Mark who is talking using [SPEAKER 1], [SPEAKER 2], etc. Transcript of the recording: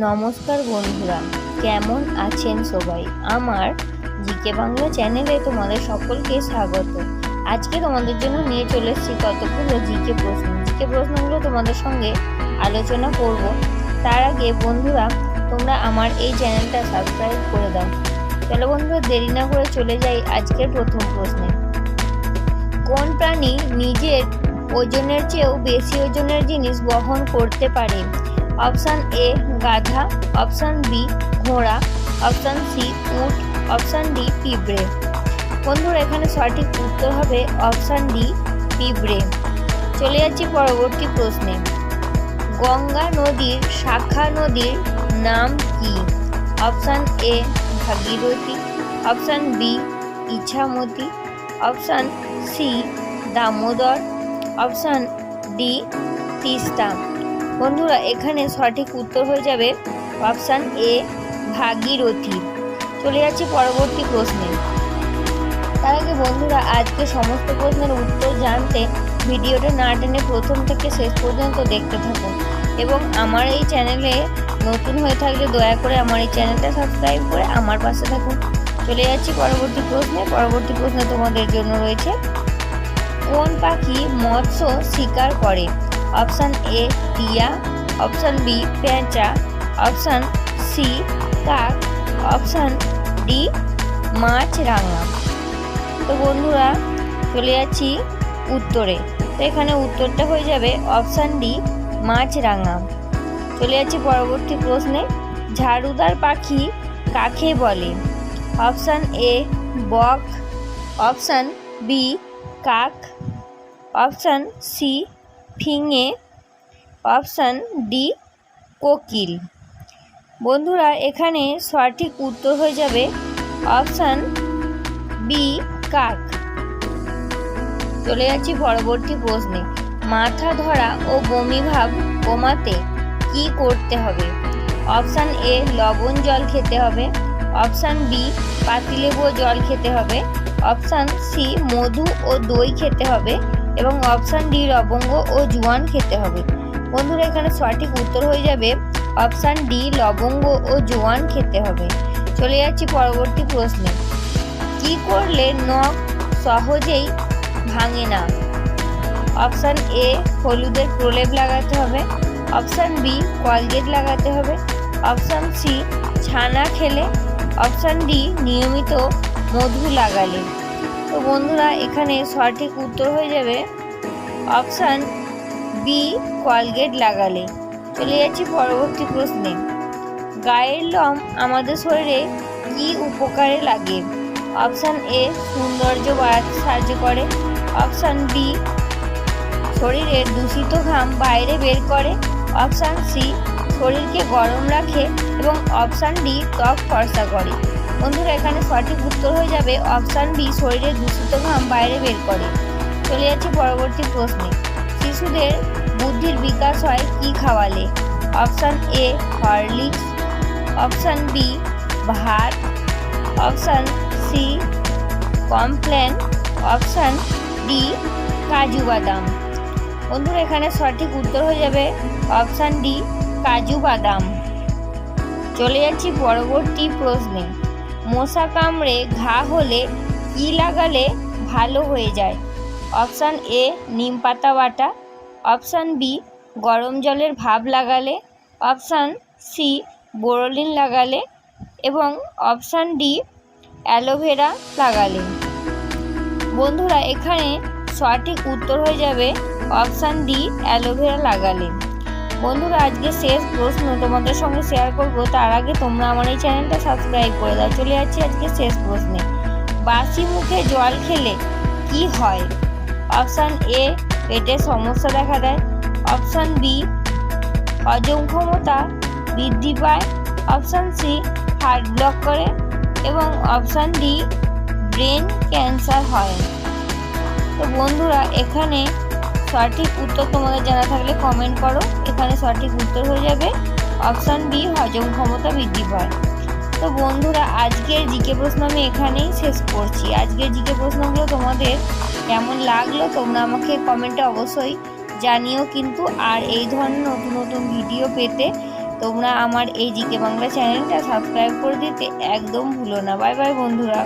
[SPEAKER 1] নমস্কার বন্ধুরা, কেমন আছেন সবাই? আমার জিকে বাংলা চ্যানেলে তোমাদের সকলকে স্বাগত। আজকে তোমাদের জন্য নিয়ে চলে এসেছি কতগুলো জিকে প্রশ্ন। জিকে প্রশ্নগুলো তোমাদের সঙ্গে আলোচনা করব। তার আগে বন্ধুরা, তোমরা আমার এই চ্যানেলটা সাবস্ক্রাইব করে দাও। চলো বন্ধুরা, দেরি না করে চলে যাই আজকের প্রথম প্রশ্নে। কোন প্রাণী নিজের ওজনের চেয়েও বেশি ওজনের জিনিস বহন করতে পারে? অপশান এ গাধা। অপশান বি ঘোড়া। অপশান সি উট। অপশান ডি পিঁপড়ে। বন্ধুরা, এখানে সঠিক উত্তর হবে অপশান ডি পিঁপড়ে। চলে যাচ্ছি পরবর্তী প্রশ্নে। গঙ্গা নদীর শাখা নদীর নাম কি? Option A Bhagirathi. Option B Ichamati. Option C Damodar. Option D Teesta. বন্ধুরা, এখানে সঠিক উত্তর হয়ে যাবে অপশান এ, ভাগীরথী। চলে যাচ্ছি পরবর্তী প্রশ্নে। তার আগে বন্ধুরা, আজকে সমস্ত প্রশ্নের উত্তর জানতে ভিডিওটা না টেনে প্রথম থেকে শেষ পর্যন্ত দেখতে থাকুন এবং আমার এই চ্যানেলে নতুন হয়ে থাকলে দয়া করে আমার এই চ্যানেলটা সাবস্ক্রাইব করে আমার পাশে থাকুন চলে যাচ্ছি পরবর্তী প্রশ্নে। পরবর্তী প্রশ্নে তোমাদের জন্য রয়েছে কোন পাখি মৎস্য শিকার করে। অপশান এ টিয়া অপশান বি পেঁচা অপশান সি কাক অপশান ডি মাছ রাঙা তো বন্ধুরা, চলে যাচ্ছি উত্তরে। তো এখানে উত্তরটা হয়ে যাবে অপশান ডি মাছ রাঙা চলে যাচ্ছি পরবর্তী প্রশ্নে। ঝাড়ুদার পাখি কাকে বলে? অপশান এ বক. অপশান বি কাক. অপশান সি ফিঙে অপশান ডি কোকিল। বন্ধুরা, এখানে সঠিক উত্তর হয়ে যাবে অপশান বি কাক। চলে যাচ্ছি পরবর্তী প্রশ্নে। মাথা ধরা ও বমি ভাব কমাতে কি করতে হবে? অপশান এ, লবণ জল খেতে হবে। অপশান বি পাতিলেবু জল খেতে হবে। অপশান সি, মধু ও দই খেতে হবে। এবং অপশান ডি, লবঙ্গ ও জোয়ান খেতে হবে। বন্ধুরা, এখানে সঠিক উত্তর হয়ে যাবে অপশান ডি, লবঙ্গ ও জোয়ান খেতে হবে। চলে যাচ্ছি পরবর্তী প্রশ্নে। কি করলে নখ সহজেই ভাঙে না? অপশান এ, হলুদের প্রলেপ লাগাতে হবে। অপশান বি, কলগেট লাগাতে হবে। অপশান সি, ছানা খেলে। অপশান ডি, নিয়মিত মধু লাগালে। তো বন্ধুরা, এখানে সঠিক উত্তর হয়ে যাবে অপশান বি, কলগেট লাগালে। চলে যাচ্ছি পরবর্তী প্রশ্নে। গায়ের লোম আমাদের শরীরে কি উপকারে লাগে? অপশান এ, সৌন্দর্য বাড়াতে সাহায্য করে। অপশান বি শরীরের দূষিত ঘাম বাইরে বের করে। অপশান সি, শরীরকে গরম রাখে এবং অপশান ডি, ত্বক ফর্সা করে। বন্ধুরা, এখানে সঠিক উত্তর হয়ে যাবে অপশান বি শরীরের দূষিত ঘাম বাইরে বের করে। চলে যাচ্ছে পরবর্তী প্রশ্নে। শিশুদের বুদ্ধির বিকাশ হয় কি খাওয়ালে? Option A, Horlicks. Option B, ভাত। Option C, Complan. Option D, কাজু বাদাম। বন্ধুরা, এখানে সঠিক উত্তর হয়ে যাবে অপশান ডি, কাজু বাদাম। চলে যাচ্ছি পরবর্তী প্রশ্নে। মশা কামড়ে ঘা হলে কি লাগালে ভালো হয়ে যায়। অপশান এ, নিম পাতা বাটা। অপশান বি, গরম জলের ভাব লাগালে। অপশান সি, বোরোলিন লাগালে। এবং অপশান ডি, অ্যালোভেরা লাগালে। বন্ধুরা, এখানে সঠিক উত্তর হয়ে যাবে অপশান ডি, অ্যালোভেরা লাগালে। বন্ধুরা, আজকে শেষ প্রশ্ন তোমাদের সঙ্গে শেয়ার করব। তার আগে তোমরা আমার এই চ্যানেলটা সাবস্ক্রাইব করে দাও। চলে যাচ্ছি আজকে শেষ প্রশ্নে। বাসি মুখে জল খেলে কি হয়? অপশান এ পেটের সমস্যা দেখা দেয়। অপশান বি হজম ক্ষমতা বৃদ্ধি পায়। অপশান সি হার্ট ব্লক করে। এবং অপশান ডি ব্রেন ক্যান্সার হয়। তো বন্ধুরা, এখানে সঠিক উত্তর তোমাদের জানা থাকলে কমেন্ট করো। এখানে সঠিক উত্তর হয়ে যাবে। অপশান বি হজম ক্ষমতা বৃদ্ধি পায়। তো বন্ধুরা, আজকের জিকে প্রশ্ন আমি এখানেই শেষ করছি। আজকের জিকে প্রশ্নগুলো তোমাদের কেমন লাগল তোমরা আমাকে কমেন্টে অবশ্যই জানিও কিন্তু। আর এই ধরনের নতুন নতুন ভিডিও পেতে তোমরা আমার এই জিকে বাংলা চ্যানেলটা সাবস্ক্রাইব করে দিতে একদম ভুলো না। বাই বাই বন্ধুরা।